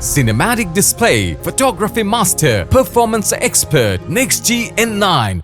Cinematic display, photography master, performance expert, Next NextGN9